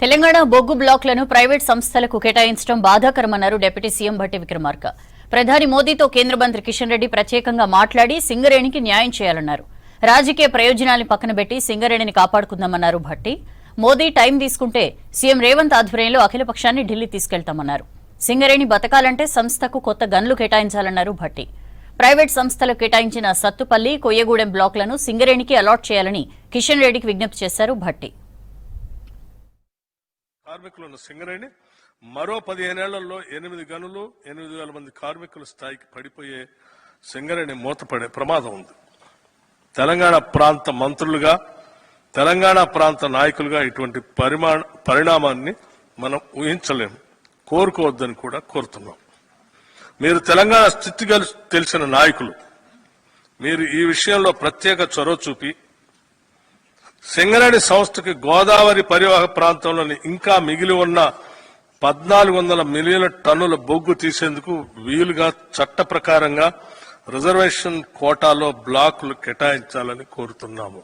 తెలంగాణ బొగ్గు బ్లాక్లను ప్రైవేట్ సంస్థలకు కేటాయించడం బాధాకరమన్నారు డిప్యూటీ సీఎం భట్టి విక్రమార్క. ప్రధాని మోదీతో కేంద్ర మంత్రి కిషన్ రెడ్డి ప్రత్యేకంగా మాట్లాడి సింగరేణికి న్యాయం చేయాలన్నారు. రాజకీయ ప్రయోజనాల్ని పక్కన పెట్టి సింగరేణిని కాపాడుకుందామన్నారు భట్టి. మోదీ టైం తీసుకుంటే సీఎం రేవంత్ ఆధ్వర్యంలో అఖిలపక్షాన్ని ఢిల్లీ తీసుకెళ్తామన్నారు. సింగరేణి బతకాలంటే సంస్థకు కొత్త గన్లు కేటాయించాలన్నారు భట్టి. ప్రైవేట్ సంస్థలకు కేటాయించిన సత్తుపల్లి కొయ్యగూడెం బ్లాక్లను సింగరేణికి అలాట్ చేయాలని కిషన్ రెడ్డికి విజ్ఞప్తి చేశారు భట్టి. కార్మికులు ఉన్న సింగరేణి మరో పదిహేనేళ్ళలో ఎనిమిది గనులు ఎనిమిది వేల మంది కార్మికుల స్థాయికి పడిపోయే సింగరేణి మూతపడే ప్రమాదం ఉంది. తెలంగాణ ప్రాంత మంత్రులుగా తెలంగాణ ప్రాంత నాయకులుగా ఇటువంటి పరిమాణ పరిణామాన్ని మనం ఊహించలేము కోరుకోవద్దని కూడా కోరుతున్నాం. మీరు తెలంగాణ స్థితిగా తెలిసిన నాయకులు మీరు ఈ విషయంలో ప్రత్యేక చొరవ చూపి సింగరేణి సంస్థకి గోదావరి పరివాహక ప్రాంతంలోని ఇంకా మిగిలి ఉన్న పద్నాలుగు వందల మిలియన్ల టన్నుల బొగ్గు తీసేందుకు వీలుగా చట్ట ప్రకారంగా రిజర్వేషన్ కోటాలో బ్లాకులు కేటాయించాలని కోరుతున్నాము.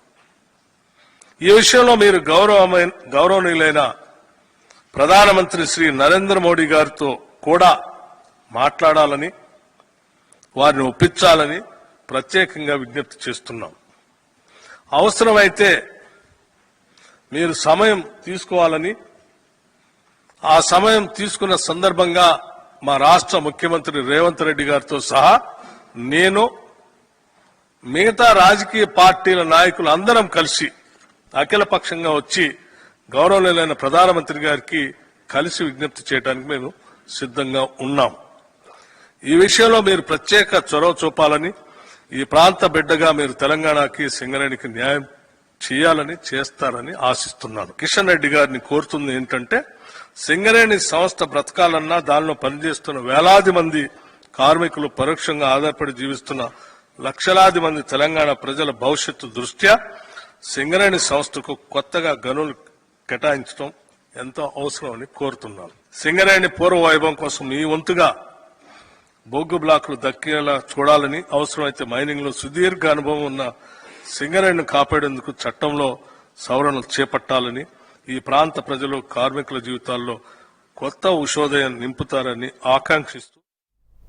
ఈ విషయంలో మీరు గౌరవమైన గౌరవనీయులైన ప్రధానమంత్రి శ్రీ నరేంద్ర మోడీ గారితో కూడా మాట్లాడాలని వారిని ఒప్పించాలని ప్రత్యేకంగా విజ్ఞప్తి చేస్తున్నాం. అవసరమైతే మీరు సమయం తీసుకోవాలని ఆ సమయం తీసుకున్న సందర్భంగా మా రాష్ట్ర ముఖ్యమంత్రి రేవంత్ రెడ్డి గారితో సహా నేను మిగతా రాజకీయ పార్టీల నాయకులు అందరం కలిసి అఖిలపక్షంగా వచ్చి గౌరవనీయులైన ప్రధానమంత్రి గారికి కలిసి విజ్ఞప్తి చేయడానికి మేము సిద్ధంగా ఉన్నాం. ఈ విషయంలో మీరు ప్రత్యేక చొరవ చూపాలని ఈ ప్రాంత బిడ్డగా మీరు తెలంగాణకి సింగరేణికి న్యాయం చేయాలని చేస్తారని ఆశిస్తున్నాను. కిషన్ రెడ్డి గారిని కోరుతుంది ఏంటంటే సింగరేణి సంస్థ బ్రతకాలన్నా దానిలో పనిచేస్తున్న వేలాది మంది కార్మికులు పరోక్షంగా ఆధారపడి జీవిస్తున్న లక్షలాది మంది తెలంగాణ ప్రజల భవిష్యత్తు దృష్ట్యా సింగరేణి సంస్థకు కొత్తగా గనులు కేటాయించడం ఎంతో అవసరమని కోరుతున్నాను. సింగరేణి పూర్వ వైభవం కోసం మీ వంతుగా బొగ్గు బ్లాకులు దక్కేలా చూడాలని అవసరమైతే మైనింగ్లో సుదీర్ఘ అనుభవం ఉన్న సింగరేణిని కాపాడేందుకు చట్టంలో సవరణలు చేపట్టాలని ఈ ప్రాంత ప్రజలు కార్మికుల జీవితాల్లో కొత్త ఉషోదయం నింపుతారని ఆకాంక్షిస్తూ